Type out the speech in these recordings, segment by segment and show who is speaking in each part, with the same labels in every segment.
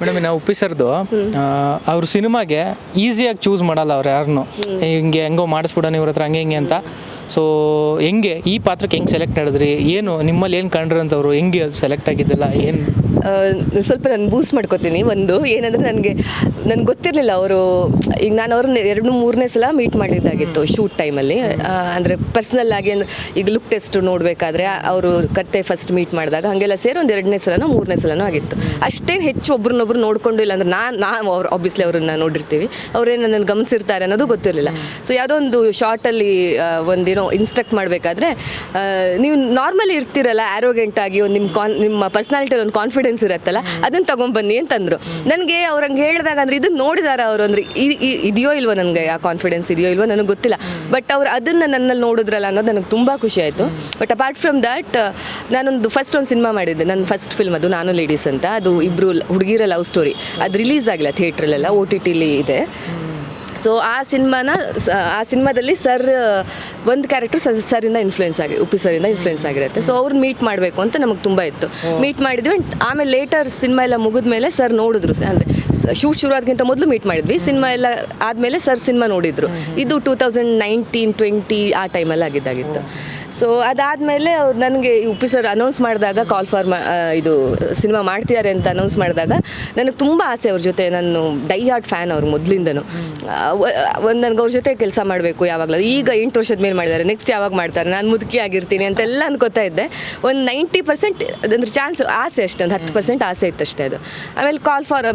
Speaker 1: Madam ನಾವು ಉಪ್ಪಿ ಸರ್ದು ಅವ್ರ ಸಿನಿಮಾಗೆ ಈಸಿಯಾಗಿ ಚೂಸ್ ಮಾಡಲ್ಲ ಅವ್ರು ಯಾರನ್ನು. ಹಿಂಗೆ ಹೆಂಗೋ ಮಾಡಿಸ್ಬಿಡೋಣ ಇವ್ರ ಹತ್ರ ಹಂಗೆ ಹಿಂಗೆ ಅಂತ. ಸೊ ಹೆಂಗೆ ಈ ಪಾತ್ರಕ್ಕೆ ಹೆಂಗೆ ಸೆಲೆಕ್ಟ್ ಮಾಡಿದ್ರಿ? ಏನು ನಿಮ್ಮಲ್ಲಿ ಏನು ಕಂಡ್ರಂತವ್ರು? ಹೆಂಗೆ ಸೆಲೆಕ್ಟ್ ಆಗಿದ್ದಲ್ಲ? ಏನು
Speaker 2: ಸ್ವಲ್ಪ ನಾನು ಬೂಸ್ಟ್ ಮಾಡ್ಕೋತೀನಿ. ಒಂದು ಏನಂದರೆ ನನಗೆ ನನಗೆ ಗೊತ್ತಿರಲಿಲ್ಲ ಅವರು ಈಗ ನಾನು ಅವ್ರನ್ನ ಎರಡು ಮೂರನೇ ಸಲ ಮೀಟ್ ಮಾಡಿದ್ದಾಗಿತ್ತು ಶೂಟ್ ಟೈಮಲ್ಲಿ ಅಂದರೆ ಪರ್ಸ್ನಲ್ ಆಗಿ ಈಗ ಲುಕ್ ಟೆಸ್ಟ್ ನೋಡಬೇಕಾದ್ರೆ ಅವರು ಕತ್ತೆ ಫಸ್ಟ್ ಮೀಟ್ ಮಾಡಿದಾಗ ಹಾಗೆಲ್ಲ ಸೇರಿ ಒಂದು ಎರಡನೇ ಸಲನೋ ಮೂರನೇ ಸಲನೋ ಆಗಿತ್ತು. ಅಷ್ಟೇನು ಹೆಚ್ಚು ಒಬ್ರನ್ನೊಬ್ರು ನೋಡಿಕೊಂಡು ಇಲ್ಲ ಅಂದ್ರೆ ನಾನು ನಾವು ಅವ್ರು ಆಬ್ವಿಯಸ್ಲಿ ಅವ್ರನ್ನ ನೋಡಿರ್ತೀವಿ. ಅವ್ರೇನು ನನ್ನನ್ನು ಗಮನಿಸಿರ್ತಾರೆ ಅನ್ನೋದು ಗೊತ್ತಿರಲಿಲ್ಲ. ಸೊ ಯಾವುದೋ ಒಂದು ಶಾರ್ಟಲ್ಲಿ ಒಂದೇನೋ ಇನ್ಸ್ಟ್ರಕ್ಟ್ ಮಾಡಬೇಕಾದ್ರೆ ನೀವು ನಾರ್ಮಲಿ ಇರ್ತೀರಲ್ಲ ಆ್ಯರೋಗೆಂಟ್ ಆಗಿ ಒಂದು ನಿಮ್ಮ ಕಾನ್ ನಿಮ್ಮ ಪರ್ಸ್ನಾಲಿಟಿ ಒಂದು ಕಾನ್ಫಿಡೆನ್ಸ್ ಇರುತ್ತಲ್ಲ ಅದನ್ನ ತಗೊಂಡ್ಬನ್ನಿ ಅಂತಂದ್ರು. ನನಗೆ ಅವ್ರು ಹಂಗೆ ಹೇಳಿದಾಗ ಅಂದ್ರೆ ಇದನ್ನ ನೋಡಿದಾರ ಅವರು ಅಂದ್ರೆ ಇದೆಯೋ ಇಲ್ವೋ ನನಗೆ ಆ ಕಾನ್ಫಿಡೆನ್ಸ್ ಇದೆಯೋ ಇಲ್ವೋ ನನಗೆ ಗೊತ್ತಿಲ್ಲ. ಬಟ್ ಅವ್ರು ಅದನ್ನ ನನ್ನಲ್ಲಿ ನೋಡಿದ್ರಲ್ಲ ಅನ್ನೋದು ನನಗೆ ತುಂಬ ಖುಷಿ ಆಯಿತು. ಬಟ್ ಅಪಾರ್ಟ್ ಫ್ರಮ್ ದಟ್ ನಾನೊಂದು ಫಸ್ಟ್ ಒಂದು ಸಿನಿಮಾ ಮಾಡಿದ್ದೆ. ನನ್ನ ಫಸ್ಟ್ ಫಿಲ್ಮ್ ಅದು ನಾನು ಲೇಡೀಸ್ ಅಂತ. ಅದು ಇಬ್ಬರು ಹುಡುಗಿರ ಲವ್ ಸ್ಟೋರಿ ಅದು ರಿಲೀಸ್ ಆಗಿಲ್ಲ ಥಿಯೇಟ್ರಲ್ಲೆಲ್ಲ ಓ ಟಿ ಟಿಲಿ ಇದೆ. ಸೊ ಆ ಸಿನಿಮಾನ ಆ ಸಿನಿಮಾದಲ್ಲಿ ಸರ್ ಒಂದು ಕ್ಯಾರೆಕ್ಟರ್ ಸರಿಂದ ಇನ್ಫ್ಲುಯೆನ್ಸ್ ಆಗಿ ಉಪ್ಪಿ ಸರಿಂದ ಇನ್ಫ್ಲುಯೆನ್ಸ್ ಆಗಿರುತ್ತೆ. ಸೊ ಅವ್ರು ಮೀಟ್ ಮಾಡಬೇಕು ಅಂತ ನಮಗೆ ತುಂಬ ಇತ್ತು. ಮೀಟ್ ಮಾಡಿದ್ವಿ ಅಂಡ್ ಆಮೇಲೆ ಲೇಟರ್ ಸಿನಿಮಾ ಎಲ್ಲ ಮುಗಿದ ಮೇಲೆ ಸರ್ ನೋಡಿದ್ರು ಅಂದರೆ ಶೂಟ್ ಶುರು ಆದ್ಕಿಂತ ಮೊದಲು ಮೀಟ್ ಮಾಡಿದ್ವಿ. ಸಿನಿಮಾ ಎಲ್ಲ ಆದಮೇಲೆ ಸರ್ ಸಿನಿಮಾ ನೋಡಿದ್ರು. ಇದು ಟೂ ತೌಸಂಡ್ ನೈನ್ಟೀನ್ ಟ್ವೆಂಟಿ ಆ ಟೈಮಲ್ಲಿ ಆಗಿದ್ದಾಗಿತ್ತು. ಸೊ ಅದಾದಮೇಲೆ ಅವ್ರು ನನಗೆ ಉಪ್ಪಿ ಸರ್ ಅನೌನ್ಸ್ ಮಾಡಿದಾಗ ಕಾಲ್ ಫಾರ್ ಇದು ಸಿನಿಮಾ ಮಾಡ್ತಿದ್ದಾರೆ ಅಂತ ಅನೌನ್ಸ್ ಮಾಡಿದಾಗ ನನಗೆ ತುಂಬ ಆಸೆ ಅವ್ರ ಜೊತೆ. ನಾನು ಡೈ ಹಾರ್ಟ್ ಫ್ಯಾನ್ ಅವ್ರು ಮೊದಲಿಂದನು. ಒಂದು ನನಗೆ ಅವ್ರ ಜೊತೆ ಕೆಲಸ ಮಾಡಬೇಕು ಯಾವಾಗಲೂ. ಈಗ ಎಂಟು ವರ್ಷದ ಮೇಲೆ ಮಾಡಿದ್ದಾರೆ. ನೆಕ್ಸ್ಟ್ ಯಾವಾಗ ಮಾಡ್ತಾರೆ? ನಾನು ಮುದುಕಿ ಆಗಿರ್ತೀನಿ ಅಂತೆಲ್ಲ ಅನ್ಕೋತಾ ಇದ್ದೆ. ಒಂದು ನೈಂಟಿ ಪರ್ಸೆಂಟ್ ಅದಂದ್ರೆ ಚಾನ್ಸ್ ಆಸೆ ಅಷ್ಟೇ. ಒಂದು ಹತ್ತು ಪರ್ಸೆಂಟ್ ಆಸೆ ಇತ್ತು ಅಷ್ಟೇ ಅದು. ಆಮೇಲೆ ಕಾಲ್ ಫಾರ್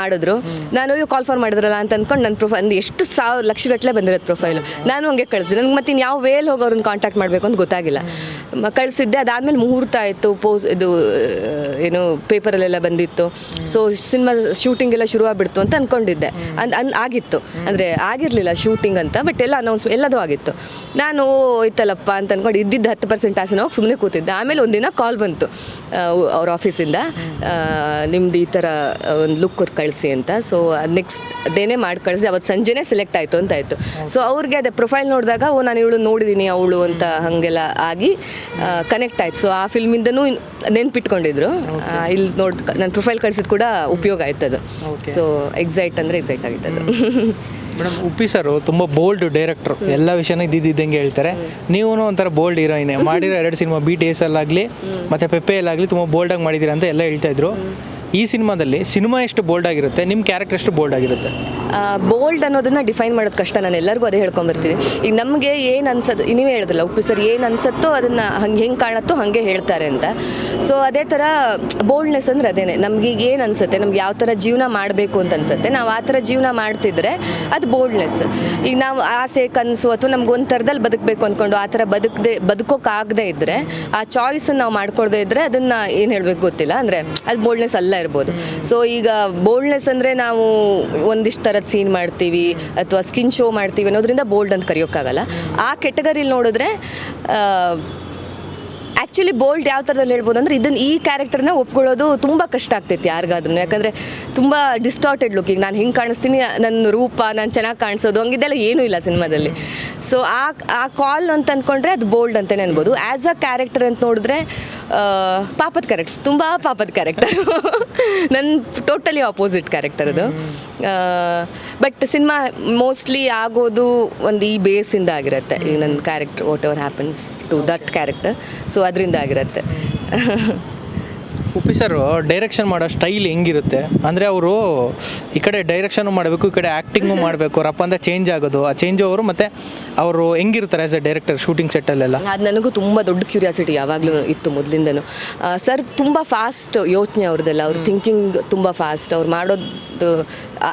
Speaker 2: ಮಾಡಿದ್ರು. ನಾನು ಕಾಲ್ ಫಾರ್ ಮಾಡಿದ್ರಲ್ಲ ಅಂತ ಅಂದ್ಕೊಂಡು ನನ್ನ ಪ್ರೊಫೈಲ್ ಎಷ್ಟು ಸಾವಿರ ಲಕ್ಷಗಟ್ಟಲೆ ಬಂದಿರೋದು ಪ್ರೊಫೈಲು ನಾನು ಹಂಗೆ ಕಳಿಸಿದೆ. ನನಗೆ ಮತ್ತೆ ಯಾವ ವೇಲ್ ಹೋಗಿ ಅವ್ರನ್ನ ಕಾಂಟ್ಯಾಕ್ಟ್ ಮಾಡಬೇಕು ಅಂತ ಗೊತ್ತಾಗಿಲ್ಲ. ಕಳಿಸಿದ್ದೆ. ಅದಾದಮೇಲೆ ಮುಹೂರ್ತ ಆಯಿತು. ಪೋಸ್, ಇದು ಏನು, ಪೇಪರಲ್ಲೆಲ್ಲ ಬಂದಿತ್ತು. ಸೊ ಸಿನಿಮಾ ಶೂಟಿಂಗ್ ಎಲ್ಲ ಶುರುವಾಗ್ಬಿಡ್ತು ಅಂತ ಅಂದ್ಕೊಂಡಿದ್ದೆ ಅನ್ ಅನ್, ಆಗಿತ್ತು. ಅಂದರೆ ಆಗಿರಲಿಲ್ಲ ಶೂಟಿಂಗ್ ಅಂತ ಬಟ್ ಎಲ್ಲ ಅನೌನ್ಸ್ ಎಲ್ಲದೂ ಆಗಿತ್ತು. ನಾನು ಹೋಯ್ತಲ್ಲಪ್ಪ ಅಂತ ಅಂದ್ಕೊಂಡು ಇದ್ದಿದ್ದು ಹತ್ತು ಪರ್ಸೆಂಟ್ ಆಸನ ಹೋಗಿ ಸುಮ್ಮನೆ ಕೂತಿದ್ದೆ. ಆಮೇಲೆ ಒಂದಿನ ಕಾಲ್ ಬಂತು ಅವ್ರ ಆಫೀಸಿಂದ ನಿಮ್ದು ಈ ಥರ ಒಂದು ಲುಕ್ ಕಳಿಸಿ ಅಂತ. ಸೊ ನೆಕ್ಸ್ಟ್ ಡೇನೇ ಮಾಡಿ ಕಳಿಸಿ. ಅವತ್ತು ಸಂಜೆನೇ ಸೆಲೆಕ್ಟ್ ಆಯಿತು ಅಂತ ಆಯಿತು. ಸೊ ಅವ್ರಿಗೆ ಅದೇ ಪ್ರೊಫೈಲ್ ನೋಡಿದಾಗ, ಓ, ನಾನು ಇವಳು ನೋಡಿದ್ದೀನಿ ಅವಳು ಅಂತ ಹಾಗೆಲ್ಲ ಆಗಿ ಕನೆಕ್ಟ್ ಆಯ್ತು. ಸೊ ಆ ಫಿಲ್ಮಿಂದನೂ ನೆನ್ಪಿಟ್ಕೊಂಡಿದ್ರು. ಇಲ್ಲಿ ನೋಡ್ ನನ್ನ ಪ್ರೊಫೈಲ್ ಕಳ್ಸಿದ್ ಕೂಡ ಉಪಯೋಗ ಆಯ್ತು ಅದು. ಸೊ ಎಕ್ಸೈಟ್ ಅಂದರೆ ಎಕ್ಸೈಟ್ ಆಗಿತ್ತು ಅದು.
Speaker 1: ಮೇಡಮ್ ಉಪ್ಪಿ ಸರ್ ತುಂಬ ಬೋಲ್ಡ್ ಡೈರೆಕ್ಟ್ರು ಎಲ್ಲ ವಿಷಯನೂ ಇದ್ದಿದ್ದಂಗೆ ಹೇಳ್ತಾರೆ. ನೀವು ಒಂಥರ ಬೋಲ್ಡ್ ಹೀರೋಯಿನೇ. ಮಾಡಿರೋ ಎರಡು ಸಿನಿಮಾ ಬಿ ಟಿ ಎಸ್ ಅಲ್ಲಾಗಲಿ ಮತ್ತು ಪೆಪ್ಪೆಯಲ್ಲಾಗಲಿ ತುಂಬ ಬೋಲ್ಡಾಗಿ ಮಾಡಿದ್ದೀರಾ ಅಂತ ಎಲ್ಲ ಹೇಳ್ತಾ ಇದ್ರು. ಈ ಸಿನಿಮಾದಲ್ಲಿ ಸಿನಿಮಾ ಎಷ್ಟು ಬೋಲ್ಡ್ ಆಗಿರುತ್ತೆ? ನಿಮ್ಮ ಕ್ಯಾರೆಕ್ಟರ್ ಎಷ್ಟು ಬೋಲ್ಡ್ ಆಗಿರುತ್ತೆ?
Speaker 2: ಬೋಲ್ಡ್ ಅನ್ನೋದನ್ನ ಡಿಫೈನ್ ಮಾಡೋದು ಕಷ್ಟ. ನಾನು ಎಲ್ಲರಿಗೂ ಅದೇ ಹೇಳ್ಕೊಂಬರ್ತೀನಿ ಈಗ ನಮಗೆ ಏನು ಅನ್ಸೋದು, ನೀವೇ ಹೇಳಿದ್ರಲ್ಲ, ಉಪ್ಪು ಸರ್ ಏನು ಅನ್ಸತ್ತೋ ಅದನ್ನು ಹಂಗೆ ಹೆಂಗೆ ಕಾಣತ್ತೋ ಹಾಗೆ ಹೇಳ್ತಾರೆ ಅಂತ. ಸೊ ಅದೇ ಥರ ಬೋಲ್ಡ್ನೆಸ್ ಅಂದರೆ ಅದೇನೆ. ನಮ್ಗೆ ಈಗ ಏನು ಅನ್ಸುತ್ತೆ? ನಮ್ಗೆ ಯಾವ ಥರ ಜೀವನ ಮಾಡಬೇಕು ಅಂತ ಅನ್ಸುತ್ತೆ. ನಾವು ಆ ಥರ ಜೀವನ ಮಾಡ್ತಿದ್ರೆ ಅದು ಬೋಲ್ಡ್ನೆಸ್ ಈಗ ನಾವು ಆಸೆ, ಕನಸು ಅಥವಾ ನಮ್ಗೆ ಒಂದು ಥರದಲ್ಲಿ ಬದುಕಬೇಕು ಅಂದ್ಕೊಂಡು ಆ ಥರ ಬದುಕದೆ ಬದುಕೋಕ್ಕಾಗದೇ ಇದ್ದರೆ ಆ ಚಾಯ್ಸನ್ನು ನಾವು ಮಾಡ್ಕೊಳ್ದೇ ಇದ್ದರೆ ಅದನ್ನು ಏನು ಹೇಳಬೇಕು ಗೊತ್ತಿಲ್ಲ? ಅಂದರೆ, ಅದು ಬೋಲ್ಡ್ನೆಸ್ ಅಲ್ಲ ಇರ್ಬೋದು. ಸೊ ಈಗ ಬೋಲ್ಡ್ನೆಸ್ ಅಂದರೆ ನಾವು ಒಂದಿಷ್ಟು ಥರದ ಸೀನ್ ಮಾಡ್ತೀವಿ, ಅಥವಾ ಸ್ಕಿನ್ ಶೋ ಮಾಡ್ತೀವಿ ಅನ್ನೋದ್ರಿಂದ ಬೋಲ್ಡ್ ಅಂತ ಕರೆಯೋಕ್ಕಾಗಲ್ಲ. ಆ ಕೆಟಗರಿಲಿ ನೋಡಿದ್ರೆ ಆ್ಯಕ್ಚುಲಿ ಬೋಲ್ಡ್ ಯಾವ ಥರದಲ್ಲಿ ಹೇಳ್ಬೋದು ಅಂದರೆ ಇದನ್ನು ಈ ಕ್ಯಾರೆಕ್ಟರ್ನ ಒಪ್ಕೊಳ್ಳೋದು ತುಂಬ ಕಷ್ಟ ಆಗ್ತೈತಿ ಯಾರಿಗಾದ್ರೂ ಯಾಕಂದರೆ ತುಂಬ ಡಿಸ್ಟಾರ್ಟೆಡ್ ಲುಕ್ ಈಗ ನಾನು ಹಿಂಗೆ ಕಾಣಿಸ್ತೀನಿ ನನ್ನ ರೂಪ, ನಾನು ಚೆನ್ನಾಗಿ ಕಾಣಿಸೋದು ಹಂಗಿದ್ದೆಲ್ಲ ಏನೂ ಇಲ್ಲ ಸಿನಿಮಾದಲ್ಲಿ. ಸೊ ಆ ಆ ಕಾಲ್ ಅಂತ ಅಂದ್ಕೊಂಡ್ರೆ ಅದು ಬೋಲ್ಡ್ ಅಂತಲೇ ಅನ್ಬೋದು. ಆ್ಯಸ್ ಅ ಕ್ಯಾರೆಕ್ಟರ್ ಅಂತ ನೋಡಿದ್ರೆ ಪಾಪದ ಕ್ಯಾರೆಕ್ಟರ್ ತುಂಬ ಪಾಪದ ಕ್ಯಾರೆಕ್ಟರ್ ನನ್ನ ಟೋಟಲಿ ಆಪೋಸಿಟ್ ಕ್ಯಾರೆಕ್ಟರ್ ಅದು. ಬಟ್ ಸಿನಿಮಾ ಮೋಸ್ಟ್ಲಿ ಆಗೋದು ಒಂದು ಈ ಬೇಸಿಂದ ಆಗಿರುತ್ತೆ. ಈ ನನ್ನ character whatever happens to that character so ಅದರಿಂದ ಆಗಿರುತ್ತೆ.
Speaker 1: ಉಪ್ಪಿ ಸರ್ ಡೈರೆಕ್ಷನ್ ಮಾಡೋ ಸ್ಟೈಲ್ ಹೆಂಗಿರುತ್ತೆ? ಅಂದರೆ ಅವರು ಈ ಕಡೆ ಡೈರೆಕ್ಷನ್ ಮಾಡಬೇಕು ಈ ಕಡೆ ಆ್ಯಕ್ಟಿಂಗು ಮಾಡಬೇಕು ರಪ್ಪ ಅಂದರೆ ಚೇಂಜ್ ಆಗೋದು. ಆ ಚೇಂಜ್ ಅವರು ಮತ್ತು ಅವರು ಹೆಂಗಿರ್ತಾರೆ ಆ್ಯಸ್ ಎ ಡೈರೆಕ್ಟರ್ ಶೂಟಿಂಗ್ ಸೆಟ್ಟಲ್ಲೆಲ್ಲ
Speaker 2: ಅದು ನನಗೂ ತುಂಬ ದೊಡ್ಡ ಕ್ಯೂರಿಯಾಸಿಟಿ ಯಾವಾಗಲೂ ಇತ್ತು ಮೊದಲಿಂದನೂ. ಸರ್ ತುಂಬ ಫಾಸ್ಟ್ ಯೋಚನೆ ಅವ್ರದ್ದೆಲ್ಲ. ಅವ್ರ ಥಿಂಕಿಂಗ್ ತುಂಬ ಫಾಸ್ಟ್ ಅವ್ರು ಮಾಡೋದು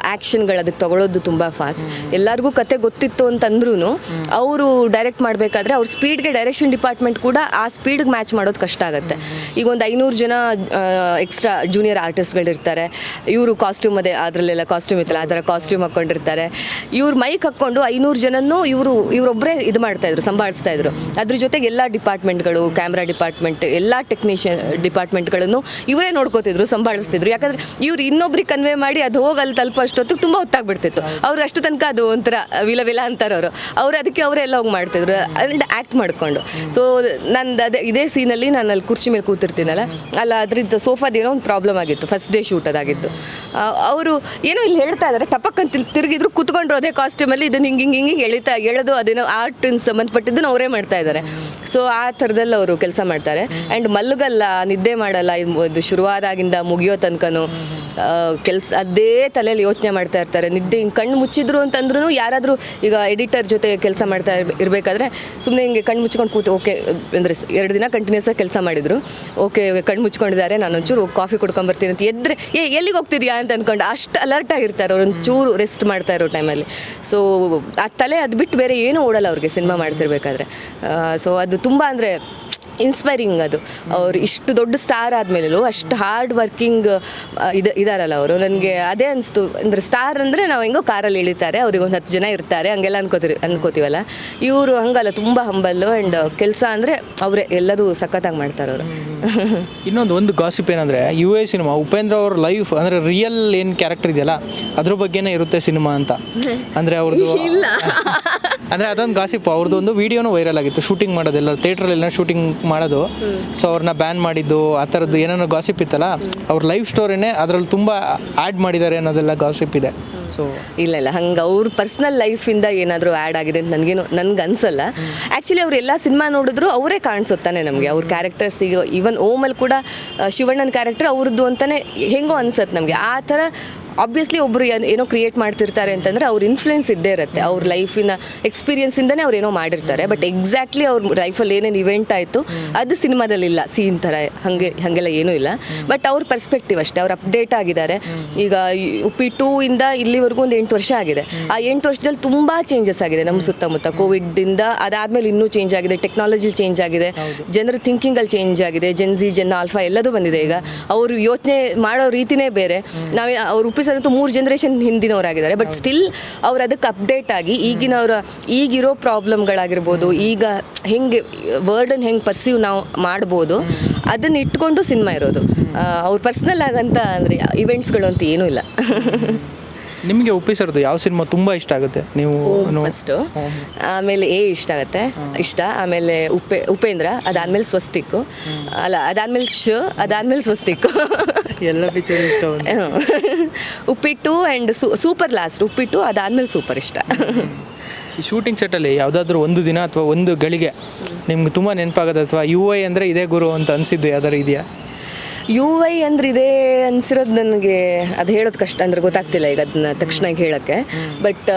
Speaker 2: ಆ್ಯಕ್ಷನ್ಗಳು ಅದಕ್ಕೆ ತಗೊಳ್ಳೋದು ತುಂಬ ಫಾಸ್ಟ್. ಎಲ್ಲರಿಗೂ ಕತೆ ಗೊತ್ತಿತ್ತು ಅಂತಂದ್ರೂ ಅವರು ಡೈರೆಕ್ಟ್ ಮಾಡಬೇಕಾದ್ರೆ ಅವ್ರ ಸ್ಪೀಡ್ಗೆ ಡೈರೆಕ್ಷನ್ ಡಿಪಾರ್ಟ್ಮೆಂಟ್ ಕೂಡ ಆ ಸ್ಪೀಡ್ಗೆ ಮ್ಯಾಚ್ ಮಾಡೋದು ಕಷ್ಟ ಆಗುತ್ತೆ. ಈಗ ಒಂದು ಐನೂರು ಜನ ಎಕ್ಸ್ಟ್ರಾ ಜೂನಿಯರ್ ಆರ್ಟಿಸ್ಟ್ಗಳಿರ್ತಾರೆ ಇವರು ಕಾಸ್ಟ್ಯೂಮ್ ಅದೇ, ಅದರಲ್ಲೆಲ್ಲ ಕಾಸ್ಟ್ಯೂಮ್ ಇತ್ತಲ್ಲ, ಆ ಥರ ಕಾಸ್ಟ್ಯೂಮ್ ಹಾಕ್ಕೊಂಡಿರ್ತಾರೆ. ಇವ್ರು ಮೈಕ್ ಹಾಕ್ಕೊಂಡು ಐನೂರು ಜನನೂ ಇವರು ಇವರೊಬ್ಬರೇ ಇದು ಮಾಡ್ತಾ ಇದ್ರು, ಸಂಭಾಳಿಸ್ತಾ ಇದ್ರು. ಅದ್ರ ಜೊತೆಗೆ ಎಲ್ಲ ಡಿಪಾರ್ಟ್ಮೆಂಟ್ಗಳು ಕ್ಯಾಮ್ರಾ ಡಿಪಾರ್ಟ್ಮೆಂಟ್ ಎಲ್ಲ ಟೆಕ್ನಿಷಿಯನ್ ಡಿಪಾರ್ಟ್ಮೆಂಟ್ಗಳನ್ನು ಇವರೇ ನೋಡ್ಕೋತಿದ್ರು, ಸಂಭಾಳಿಸ್ತಿದ್ರು. ಯಾಕಂದ್ರೆ ಇವ್ರು ಇನ್ನೊಬ್ರಿಗೆ ಕನ್ವೆ ಮಾಡಿ ಅದು ಹೋಗಿ ಅಲ್ಲಿ ತಲುಪೋ ಅಷ್ಟೊತ್ತಿಗೆ ತುಂಬ ಹೊತ್ತಾಗ್ಬಿಡ್ತಿತ್ತು. ಅವ್ರು ಅಷ್ಟು ತನಕ ಅದು ಒಂಥರ ವಿಲ ವಿಲ ಅಂತಾರೆ ಅವರು ಅವ್ರು ಅದಕ್ಕೆ ಅವರೆಲ್ಲ ಹೋಗಿ ಮಾಡ್ತಿದ್ರು. ಅಂಡ್ ಆ್ಯಕ್ಟ್ ಮಾಡಿಕೊಂಡು. ಸೊ ನಂದು ಅದೇ, ಇದೇ ಸೀನಲ್ಲಿ ನಾನು ಅಲ್ಲಿ ಕುರ್ಚಿ ಮೇಲೆ ಕೂತಿರ್ತೀನಲ್ಲ, ಅಲ್ಲ ಅದ್ರದ್ದು ಸೋಫಾದೇನೋ ಒಂದು ಪ್ರಾಬ್ಲಮ್ ಆಗಿತ್ತು ಫಸ್ಟ್ ಡೇ ಶೂಟ್ ಅದಾಗಿತ್ತು. ಅವರು ಏನೋ ಇಲ್ಲಿ ಹೇಳ್ತಾ ಇದ್ದಾರೆ ಟಪಕ್ಕಂತ ತಿರುಗಿದ್ರು ಕೂತ್ಕೊಂಡ್ರು ಅದೇ ಕಾಸ್ಟ್ಯೂಮಲ್ಲಿ ಇದನ್ನು ಹಿಂಗೆ ಹಿಂಗೆ ಹಿಂಗೆ ಎಳಿತಾ, ಎಳೆದು ಅದೇನೋ ಆರ್ಟಿನ ಸಂಬಂಧಪಟ್ಟಿದ್ದನ್ನು ಅವರೇ ಮಾಡ್ತಾ ಇದ್ದಾರೆ ಸೊ ಆ ಥರದಲ್ಲಿ ಅವರು ಕೆಲಸ ಮಾಡ್ತಾರೆ. ಆ್ಯಂಡ್ ಮಲ್ಲಗಲ್ಲ ನಿದ್ದೆ ಮಾಡಲ್ಲ, ಇದು ಶುರುವಾದಾಗಿಂದ ಮುಗಿಯೋ ತನಕನೂ ಕೆಲಸ, ಅದೇ ತಲೆಯಲ್ಲಿ ಯೋಚನೆ ಮಾಡ್ತಾ ಇರ್ತಾರೆ. ನಿದ್ದೆ ಹಿಂಗೆ ಕಣ್ಣು ಮುಚ್ಚಿದ್ರು ಅಂತಂದ್ರೂ ಯಾರಾದರೂ ಈಗ ಎಡಿಟರ್ ಜೊತೆ ಕೆಲಸ ಮಾಡ್ತಾ ಇರ್- ಇರಬೇಕಾದ್ರೆ ಸುಮ್ಮನೆ ಹಿಂಗೆ ಕಣ್ಣು ಮುಚ್ಕೊಂಡು ಕೂತು, ಓಕೆ, ಅಂದರೆ ಎರಡು ದಿನ ಕಂಟಿನ್ಯೂಸಾಗಿ ಕೆಲಸ ಮಾಡಿದರು. ಓಕೆ, ಕಣ್ಣು ಮುಚ್ಕೊಂಡಿದ್ದಾರೆ ನಾನು ಒಂಚೂರು ಕಾಫಿ ಕುಡ್ಕೊಂಬರ್ತೀನಿ ಅಂತ ಎದ್ರೆ, ಏ, ಎಲ್ಲಿಗೆ ಹೋಗ್ತಿದ್ಯಾ ಅಂತ ಅಂದ್ಕೊಂಡು ಅಷ್ಟು ಅಲರ್ಟ್ ಆಗಿರ್ತಾರೆ. ಅವ್ರು ಒಂಚೂರು ರೆಸ್ಟ್ ಮಾಡ್ತಾ ಇರೋ ಟೈಮಲ್ಲಿ ಸೊ ಆ ತಲೆ ಅದು ಬಿಟ್ಟು ಬೇರೆ ಏನೂ ಓಡಲ್ಲ ಅವ್ರಿಗೆ ಸಿನಿಮಾ ಮಾಡ್ತಿರ್ಬೇಕಾದ್ರೆ. ಸೊ ಅದು ತುಂಬ ಅಂದರೆ ಇನ್ಸ್ಪೈರಿಂಗ್ ಅದು. ಅವರು ಇಷ್ಟು ದೊಡ್ಡ ಸ್ಟಾರ್ ಆದಮೇಲೂ ಅಷ್ಟು ಹಾರ್ಡ್ ವರ್ಕಿಂಗ್ ಇದು ಇದಾರಲ್ಲ ಅವರು. ನನಗೆ ಅದೇ ಅನಿಸ್ತು. ಅಂದರೆ ಸ್ಟಾರ್ ಅಂದರೆ ನಾವು ಹೆಂಗೋ ಕಾರಲ್ಲಿ ಇಳಿತಾರೆ ಅವ್ರಿಗೆ ಒಂದು ಹತ್ತು ಜನ ಇರ್ತಾರೆ ಹಂಗೆಲ್ಲ ಅನ್ಕೋತೀರಿ ಅನ್ಕೋತೀವಲ್ಲ? ಇವರು ಹಂಗಲ್ಲ ತುಂಬ ಹಂಬಲ್ಲು ಆ್ಯಂಡ್ ಕೆಲಸ ಅಂದರೆ ಅವರೇ ಎಲ್ಲದೂ ಸಖತ್ತಾಗಿ ಮಾಡ್ತಾರೆ ಅವರು.
Speaker 1: ಇನ್ನೊಂದು ಒಂದು ಗಾಸಿಪ್ ಏನಂದರೆ ಯು ಎ ಸಿನಿಮಾ ಉಪೇಂದ್ರ ಅವ್ರ ಲೈಫ್ ಅಂದರೆ ರಿಯಲ್ ಏನು ಕ್ಯಾರೆಕ್ಟರ್ ಇದೆಯಲ್ಲ ಅದ್ರ ಬಗ್ಗೆನೇ ಇರುತ್ತೆ ಸಿನಿಮಾ ಅಂತ. ಅಂದರೆ ಅವ್ರದ್ದು
Speaker 2: ಇಲ್ಲ.
Speaker 1: ಅಂದ್ರೆ ಅದೊಂದು ಗಾಸಿಪ್ ಅವ್ರದ್ದು ಒಂದು ವೀಡಿಯೋನು ವೈರಲ್ ಆಗಿತ್ತು ಶೂಟಿಂಗ್ ಮಾಡೋದೆಲ್ಲ ಥಿಯೇಟ್ರಲ್ಲೆಲ್ಲ ಶೂಟಿಂಗ್ ಮಾಡೋದು. ಸೊ ಅವ್ರನ್ನ ಬ್ಯಾನ್ ಮಾಡಿದ್ದು, ಆ ಥರದ್ದು ಏನೇನೋ ಗಾಸಿಪ್ ಇತ್ತಲ್ಲ, ಅವ್ರ ಲೈಫ್ ಸ್ಟೋರಿನೇ ಅದರಲ್ಲಿ ತುಂಬ ಆ್ಯಡ್ ಮಾಡಿದ್ದಾರೆ ಅನ್ನೋದೆಲ್ಲ ಗಾಸಿಪ್ ಇದೆ. ಸೊ
Speaker 2: ಇಲ್ಲ ಇಲ್ಲ, ಹಂಗೆ ಅವ್ರ ಪರ್ಸ್ನಲ್ ಲೈಫಿಂದ ಏನಾದರೂ ಆ್ಯಡ್ ಆಗಿದೆ ಅಂತ ನನಗೇನು, ನನಗೆ ಅನಿಸಲ್ಲ. ಆ್ಯಕ್ಚುಲಿ ಅವ್ರು ಎಲ್ಲ ಸಿನಿಮಾ ನೋಡಿದ್ರು ಅವರೇ ಕಾಣಿಸುತ್ತಾನೆ ನಮಗೆ. ಅವ್ರ ಕ್ಯಾರೆಕ್ಟರ್ಸ್ ಈಗ ಈವನ್ ಓಮಲ್ಲಿ ಕೂಡ ಶಿವಣ್ಣನ ಕ್ಯಾರೆಕ್ಟರ್ ಅವ್ರದ್ದು ಅಂತಲೇ ಹೆಂಗೋ ಅನ್ಸತ್ತೆ ನಮಗೆ. ಆ ಥರ ಆಬ್ವಿಯಸ್ಲಿ ಒಬ್ಬರು ಏನೋ ಕ್ರಿಯೇಟ್ ಮಾಡ್ತಿರ್ತಾರೆ ಅಂತಂದರೆ ಅವ್ರ ಇನ್ಫ್ಲುಯೆನ್ಸ್ ಇದ್ದೇ ಇರುತ್ತೆ. ಅವ್ರ ಲೈಫಿನ ಎಕ್ಸ್ಪೀರಿಯನ್ಸಿಂದನೇ ಅವ್ರು ಏನೋ ಮಾಡಿರ್ತಾರೆ. ಬಟ್ ಎಕ್ಸಾಕ್ಟ್ಲಿ ಅವ್ರ ಲೈಫಲ್ಲಿ ಏನೇನು ಇವೆಂಟ್ ಆಯಿತು, ಅದು ಸಿನಿಮಾದಲ್ಲಿಲ್ಲ ಸೀನ್ ಥರ ಹಾಗೆ, ಹಾಗೆಲ್ಲ ಏನೂ ಇಲ್ಲ. ಬಟ್ ಅವ್ರ ಪರ್ಸ್ಪೆಕ್ಟಿವ್ ಅಷ್ಟೇ. ಅವ್ರು ಅಪ್ಡೇಟ್ ಆಗಿದ್ದಾರೆ. ಈಗ ಪಿ ಟೂ ಇಂದ ಇಲ್ಲಿವರೆಗೂ ಒಂದು ಎಂಟು ವರ್ಷ ಆಗಿದೆ. ಆ ಎಂಟು ವರ್ಷದಲ್ಲಿ ತುಂಬ ಚೇಂಜಸ್ ಆಗಿದೆ ನಮ್ಮ ಸುತ್ತಮುತ್ತ. ಕೋವಿಡ್ಡಿಂದ ಅದಾದಮೇಲೆ ಇನ್ನೂ ಚೇಂಜ್ ಆಗಿದೆ. ಟೆಕ್ನಾಲಜಿ ಚೇಂಜ್ ಆಗಿದೆ. ಜನರ ಥಿಂಕಿಂಗಲ್ಲಿ ಚೇಂಜ್ ಆಗಿದೆ. ಜೆನ್ಸಿ ಜೆನ್ ಆಲ್ಫಾ ಎಲ್ಲದೂ ಬಂದಿದೆ. ಈಗ ಅವರು ಯೋಚನೆ ಮಾಡೋ ರೀತಿನೇ ಬೇರೆ. ನಾವೇ ಅವ್ರು ಉಪ್ಪಿ ಸರ್ ಅಂತೂ ಮೂರು ಜನ್ರೇಷನ್ ಹಿಂದಿನವರಾಗಿದ್ದಾರೆ. ಬಟ್ ಸ್ಟಿಲ್ ಅವ್ರು ಅದಕ್ಕೆ ಅಪ್ಡೇಟ್ ಆಗಿ ಈಗಿನವರ ಈಗಿರೋ ಪ್ರಾಬ್ಲಮ್ಗಳಾಗಿರ್ಬೋದು ಈಗ ಹೆಂಗೆ ವರ್ಡನ್ನು ಹೆಂಗೆ ಪರ್ಸೀವ್ ನಾವು ಮಾಡ್ಬೋದು ಅದನ್ನು ಇಟ್ಕೊಂಡು ಸಿನಿಮಾ ಇರೋದು. ಅವ್ರ ಪರ್ಸ್ನಲ್ ಆಗಂತ ಅಂದರೆ ಇವೆಂಟ್ಸ್ಗಳು ಅಂತ ಏನೂ ಇಲ್ಲ.
Speaker 1: ನಿಮಗೆ ಉಪ್ಪಿ ಸರ್ದು ಯಾವ ಸಿನಿಮಾ ತುಂಬ ಇಷ್ಟ ಆಗುತ್ತೆ? ನೀವು ನೋ-
Speaker 2: ಫಸ್ಟು ಆಮೇಲೆ ಎ ಇಷ್ಟ ಆಗುತ್ತೆ. ಇಷ್ಟ ಆಮೇಲೆ ಉಪೇ ಉಪೇಂದ್ರ ಅದಾದ್ಮೇಲೆ ಸ್ವಸ್ತಿಕ್ಕು ಅಲ್ಲ ಅದಾದ್ಮೇಲೆ ಶ ಅದಾದ್ಮೇಲೆ ಸ್ವಸ್ತಿಕ್ಕು
Speaker 1: ಎಲ್ಲ ಪಿಕ್ಚರ್ ಇಷ್ಟ
Speaker 2: ಹ್ಮ್. ಉಪ್ಪಿಟ್ಟು ಆ್ಯಂಡ್ ಸೂಪರ್ ಲಾಸ್ಟ್ ಉಪ್ಪಿಟ್ಟು ಅದಾದ್ಮೇಲೆ ಸೂಪರ್ ಇಷ್ಟ.
Speaker 1: ಈ ಶೂಟಿಂಗ್ ಸೆಟ್ಟಲ್ಲಿ ಯಾವುದಾದ್ರೂ ಒಂದು ದಿನ ಅಥವಾ ಒಂದು ಗಳಿಗೆ ನಿಮ್ಗೆ ತುಂಬ ನೆನಪಾಗೋದು ಅಥವಾ ಯು ಐ ಅಂದರೆ ಇದೇ ಗುರು ಅಂತ ಅನಿಸಿದ್ದು ಯಾವ್ದಾರು ಇದೆಯಾ?
Speaker 2: ಯು ವೈ ಅಂದ್ರೆ ಇದೇ ಅನ್ಸಿರೋದು ನನಗೆ ಅದು ಹೇಳೋದು ಕಷ್ಟ, ಅಂದ್ರೆ ಗೊತ್ತಾಗ್ತಿಲ್ಲ ಈಗ ಅದನ್ನ ತಕ್ಷಣ ಹೇಳೋಕ್ಕೆ. ಬಟ್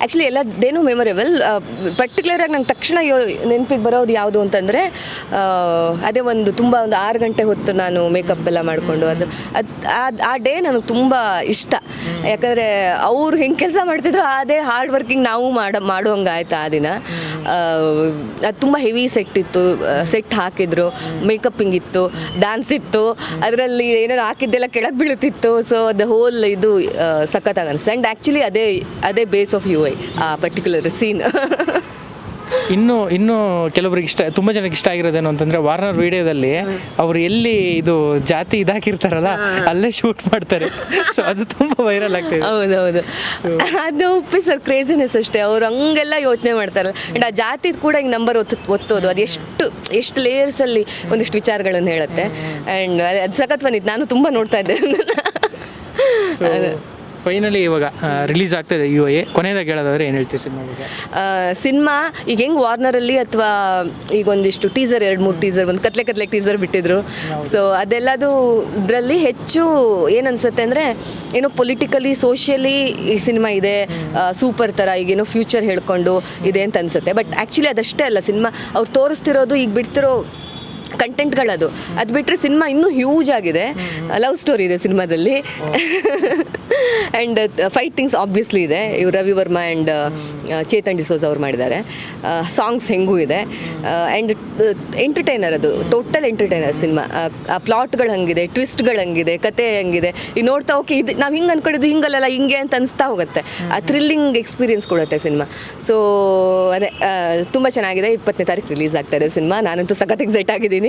Speaker 2: ಆ್ಯಕ್ಚುಲಿ ಎಲ್ಲದೇನೂ ಮೆಮೊರೇಬಲ್ ಪರ್ಟಿಕ್ಯುಲರಾಗಿ ನಂಗೆ ತಕ್ಷಣ ಯೋ, ನೆನಪಿಗೆ ಬರೋದು ಯಾವುದು ಅಂತಂದರೆ ಅದೇ ಒಂದು ತುಂಬ ಒಂದು ಆರು ಗಂಟೆ ಹೊತ್ತು ನಾನು ಮೇಕಪ್ ಎಲ್ಲ ಮಾಡಿಕೊಂಡು ಅದು ಅದು, ಆ ಡೇ ನನಗೆ ತುಂಬ ಇಷ್ಟ. ಯಾಕಂದರೆ ಅವ್ರು ಹೆಂಗೆ ಕೆಲಸ ಮಾಡ್ತಿದ್ರು, ಅದೇ ಹಾರ್ಡ್ ವರ್ಕಿಂಗ್ ನಾವು ಮಾಡ ಮಾಡುವಂಗೆ ಆಯ್ತು ಆ ದಿನ. ಅದು ತುಂಬ ಹೆವಿ ಸೆಟ್ ಇತ್ತು. ಸೆಟ್ ಹಾಕಿದ್ರು. ಮೇಕಪ್ಪಿಂಗ್ ಇತ್ತು. ಡ್ಯಾನ್ಸ್ ಇತ್ತು. ಅದರಲ್ಲಿ ಏನೇನು ಹಾಕಿದ್ದೆಲ್ಲ ಕೆಳಗೆ ಬೀಳುತ್ತಿತ್ತು. ಸೊ ದ ಹೋಲ್ ಇದು ಸಖತ್ತಾಗ ಅನಿಸ್ತು. ಆ್ಯಂಡ್ ಆ್ಯಕ್ಚುಲಿ ಅದೇ ಅದೇ ಬೇಸ್ ಆಫ್ ಯು ಐ ಆ ಪರ್ಟಿಕ್ಯುಲರ್ ಸೀನ್
Speaker 1: ಇನ್ನು ಇನ್ನು ಕೆಲವರಿಗೆ ಇಷ್ಟ ತುಂಬ ಜನಕ್ಕೆ ಇಷ್ಟ ಆಗಿರೋದೇನು ಅಂತಂದ್ರೆ ವಾರ್ನರ್ ವಿಡಿಯೋದಲ್ಲಿ ಅವ್ರು ಎಲ್ಲಿ ಇದು ಜಾತಿ ಇದಾಕಿರ್ತಾರಲ್ಲ ಅಲ್ಲೇ ಶೂಟ್ ಮಾಡ್ತಾರೆ. ಸೊ ಅದು ತುಂಬಾ ವೈರಲ್ ಆಗ್ತಿದೆ.
Speaker 2: ಹೌದೌದು. ಅದು ಉಪ್ಪಿ ಸರ್ ಕ್ರೇಜಿನೆಸ್ ಅಷ್ಟೇ. ಅವ್ರು ಹಂಗೆಲ್ಲ ಯೋಚನೆ ಮಾಡ್ತಾರಲ್ಲ. ಅಂಡ್ ಆ ಜಾತಿ ಕೂಡ ಹಿಂಗೆ ನಂಬರ್ ಒತ್ತು ಒತ್ತೋದು. ಅದು ಎಷ್ಟು ಎಷ್ಟು ಲೇಯರ್ಸ್ ಅಲ್ಲಿ ಒಂದಿಷ್ಟು ವಿಚಾರಗಳನ್ನು ಹೇಳುತ್ತೆ. ಅಂಡ್ ಅದು ಸಖತ್ ಬಂದಿತ್ತು. ನಾನು ತುಂಬಾ ನೋಡ್ತಾ ಇದ್ದೆ.
Speaker 1: ಫೈನಲಿ ಇವಾಗ ರಿಲೀಸ್ ಆಗ್ತಾಯಿದೆ ಯು ಎ ಕೊನೆಯದಾಗಿ ಹೇಳೋದಾದ್ರೆ ಏನು ಹೇಳ್ತೀವಿ ಸಿನಿಮಾ ಬಗ್ಗೆ?
Speaker 2: ಸಿನಿಮಾ ಈಗ ಹೆಂಗೆ ವಾರ್ನರಲ್ಲಿ ಅಥವಾ ಈಗ ಒಂದಿಷ್ಟು ಟೀಸರ್ ಎರಡು ಮೂರು ಟೀಸರ್ ಒಂದು ಕತ್ಲೆ ಕತ್ಲೆ ಟೀಸರ್ ಬಿಟ್ಟಿದ್ರು. ಸೊ ಅದೆಲ್ಲದು ಇದರಲ್ಲಿ ಹೆಚ್ಚು ಏನನ್ಸುತ್ತೆ ಅನ್ಸುತ್ತೆ ಅಂದರೆ ಏನು ಪೊಲಿಟಿಕಲಿ ಸೋಷಿಯಲಿ ಈ ಸಿನಿಮಾ ಇದೆ. ಸೂಪರ್ ಥರ ಈಗೇನೋ ಫ್ಯೂಚರ್ ಹೇಳ್ಕೊಂಡು ಇದೆ ಅಂತ ಅನ್ಸುತ್ತೆ. ಬಟ್ ಆ್ಯಕ್ಚುಲಿ ಅದಷ್ಟೇ ಅಲ್ಲ ಸಿನಿಮಾ ಅವ್ರು ತೋರಿಸ್ತಿರೋದು ಈಗ ಬಿಡ್ತಿರೋ ಕಂಟೆಂಟ್ಗಳದು. ಅದು ಬಿಟ್ಟರೆ ಸಿನಿಮಾ ಇನ್ನೂ ಹ್ಯೂಜ್ ಆಗಿದೆ. ಲವ್ ಸ್ಟೋರಿ ಇದೆ ಸಿನಿಮಾದಲ್ಲಿ. ಆ್ಯಂಡ್ ಫೈಟಿಂಗ್ಸ್ ಆಬ್ವಿಯಸ್ಲಿ ಇದೆ. ಇವ್ರು ರವಿ ವರ್ಮಾ ಆ್ಯಂಡ್ ಚೇತನ್ ಡಿಸೋಸ್ ಅವ್ರು ಮಾಡಿದ್ದಾರೆ. ಸಾಂಗ್ಸ್ ಹೆಂಗೂ ಇದೆ. ಆ್ಯಂಡ್ ಎಂಟರ್ಟೈನರ್ ಅದು. Total entertainer cinema. ಆ ಪ್ಲಾಟ್ಗಳು ಹಂಗಿದೆ ಟ್ವಿಸ್ಟ್ಗಳು ಹಂಗಿದೆ, ಕತೆ ಹಂಗಿದೆ. ಈಗ ನೋಡ್ತಾ ಓಕೆ ಇದು, ನಾವು ಹಿಂಗೆ ಅಂದ್ಕೊಂಡಿದ್ದು ಹಿಂಗಲ್ಲ ಹಿಂಗೆ ಅಂತ ಅನಿಸ್ತಾ ಹೋಗುತ್ತೆ. ಆ ಥ್ರಿಲ್ಲಿಂಗ್ ಎಕ್ಸ್ಪೀರಿಯನ್ಸ್ ಕೊಡುತ್ತೆ ಸಿನಿಮಾ. ಸೊ ಅದೇ ತುಂಬ ಚೆನ್ನಾಗಿದೆ. ಇಪ್ಪತ್ತನೇ ತಾರೀಕು ರಿಲೀಸ್ ಆಗ್ತಾ ಇದೆ ಸಿನಿಮಾ. ನಾನಂತೂ ಸಖತ್ ಎಕ್ಸೈಟ್ ಆಗಿದ್ದೀನಿ.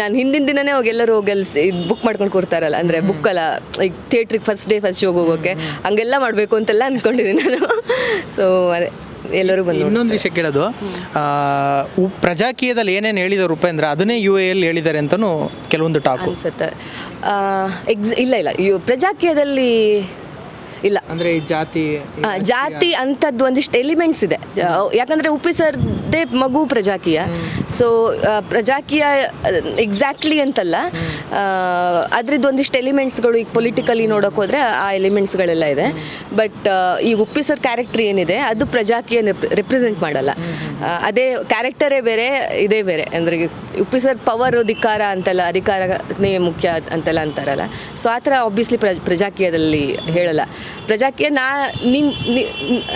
Speaker 2: ನಾನು ಹಿಂದಿನ ದಿನನೇ ಹೋಗಿ ಎಲ್ಲರೂ ಹೋಗಿ ಅಲ್ಲಿ ಬುಕ್ ಮಾಡ್ಕೊಂಡು ಕೂರ್ತಾರಲ್ಲ ಅಂದರೆ ಬುಕ್ಕಲ್ಲ ಈಗ ಥಿಯೇಟ್ರಿಗೆ ಫಸ್ಟ್ ಡೇ ಫಸ್ಟ್ ಶೋಗೆ ಹೋಗೋಕ್ಕೆ ಹಂಗೆಲ್ಲ ಮಾಡಬೇಕು ಅಂತೆಲ್ಲ ಅಂದ್ಕೊಂಡಿದ್ದೀನಿ ನಾನು. ಸೊ ಅದೇ ಎಲ್ಲರೂ ಬಂದು
Speaker 1: ಇನ್ನೊಂದು ವಿಷಯ ಕೇಳೋದು ಪ್ರಜಾಕೀಯದಲ್ಲಿ ಏನೇನು ಹೇಳಿದರು ಉಪೇಂದ್ರ ಅದನ್ನೇ ಯು ಎಲ್ಲಿ ಎಲ್ ಹೇಳಿದ್ದಾರೆ ಅಂತಲೂ ಕೆಲವೊಂದು ಟಾಪ್
Speaker 2: ಅನ್ಸುತ್ತೆ. ಎಕ್ಸ್ ಇಲ್ಲ ಇಲ್ಲ ಯು ಪ್ರಜಾಕೀಯದಲ್ಲಿ ಇಲ್ಲ.
Speaker 1: ಅಂದ್ರೆ ಜಾತಿ
Speaker 2: ಜಾತಿ ಅಂಥದ್ದು ಒಂದಿಷ್ಟು ಎಲಿಮೆಂಟ್ಸ್ ಇದೆ. ಯಾಕಂದ್ರೆ ಉಪ್ಪಿಸರ್ದೇ ಮಗು ಪ್ರಜಾಕೀಯ. ಸೊ ಪ್ರಜಾಕೀಯ ಎಕ್ಸಾಕ್ಟ್ಲಿ ಅಂತಲ್ಲ. ಅದ್ರದ್ದು ಒಂದಿಷ್ಟು ಎಲಿಮೆಂಟ್ಸ್ಗಳು ಈಗ ಪೊಲಿಟಿಕಲಿ ನೋಡೋಕೆ ಹೋದರೆ ಆ ಎಲಿಮೆಂಟ್ಸ್ಗಳೆಲ್ಲ ಇದೆ. ಬಟ್ ಈ ಉಪ್ಪಿಸರ್ ಕ್ಯಾರೆಕ್ಟರ್ ಏನಿದೆ ಅದು ಪ್ರಜಾಕೀಯ ರೆಪ್ರೆಸೆಂಟ್ ಮಾಡಲ್ಲ. ಅದೇ ಕ್ಯಾರೆಕ್ಟರೇ ಬೇರೆ ಇದೇ ಬೇರೆ. ಅಂದರೆ ಉಪ್ಪಿಸರ್ ಪವರ್ ಅಧಿಕಾರ ಅಂತೆಲ್ಲ ಅಧಿಕಾರನೇ ಮುಖ್ಯ ಅಂತೆಲ್ಲ ಅಂತಾರಲ್ಲ. ಸೊ ಆ ಥರ ಆಬ್ವಿಯಸ್ಲಿ ಪ್ರ ಪ್ರಜಾಕೀಯದಲ್ಲಿ ಹೇಳಲ್ಲ. ಪ್ರಜಾಕೀಯ ನಾ ನಿಮ್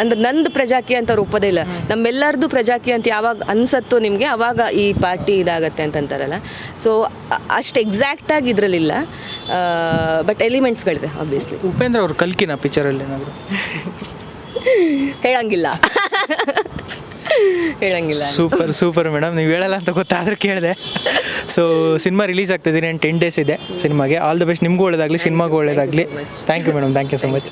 Speaker 2: ಅಂದ್ರೆ ನಂದು ಪ್ರಜಾಕೀಯ ಅಂತ ರೂಪದೇ ಇಲ್ಲ. ನಮ್ಮೆಲ್ಲರದು ಪ್ರಜಾಕೀಯ ಅಂತ ಯಾವಾಗ ಅನ್ಸತ್ತೋ ನಿಮಗೆ ಅವಾಗ ಈ ಪಾರ್ಟಿ ಇದಾಗತ್ತೆ ಅಂತಂತಾರಲ್ಲ. ಸೊ ಅಷ್ಟು ಎಕ್ಸಾಕ್ಟಾಗಿ ಇದರಲ್ಲಿಲ್ಲ. ಬಟ್ ಎಲಿಮೆಂಟ್ಸ್ಗಳಿದೆ ಆಬ್ವಿಯಸ್ಲಿ
Speaker 1: ಉಪೇಂದ್ರ ಅವರು ಕಲ್ಕಿನ ಪಿಕ್ಚರಲ್ಲಿ ಏನಾದರೂ?
Speaker 2: ಹೇಳಂಗಿಲ್ಲ. ಹೇಳಂಗಿಲ್ಲ.
Speaker 1: ಸೂಪರ್ ಸೂಪರ್ ಮೇಡಮ್ ನೀವು ಹೇಳಲ್ಲ ಅಂತ ಗೊತ್ತಾದ್ರೆ ಕೇಳಿದೆ. ಸೊ ಸಿನಿಮಾ ರಿಲೀಸ್ ಆಗ್ತಿದ್ದೀನಿ ಟೆನ್ ಡೇಸ್ ಇದೆ ಸಿನಿಮಾಗೆ. ಆಲ್ ದ ಬೆಸ್ಟ್ ನಿಮಗೂ ಒಳ್ಳೇದಾಗಲಿ ಸಿನಿಮಾಗೂ ಒಳ್ಳೇದಾಗಲಿ. Thank you madam thank you so much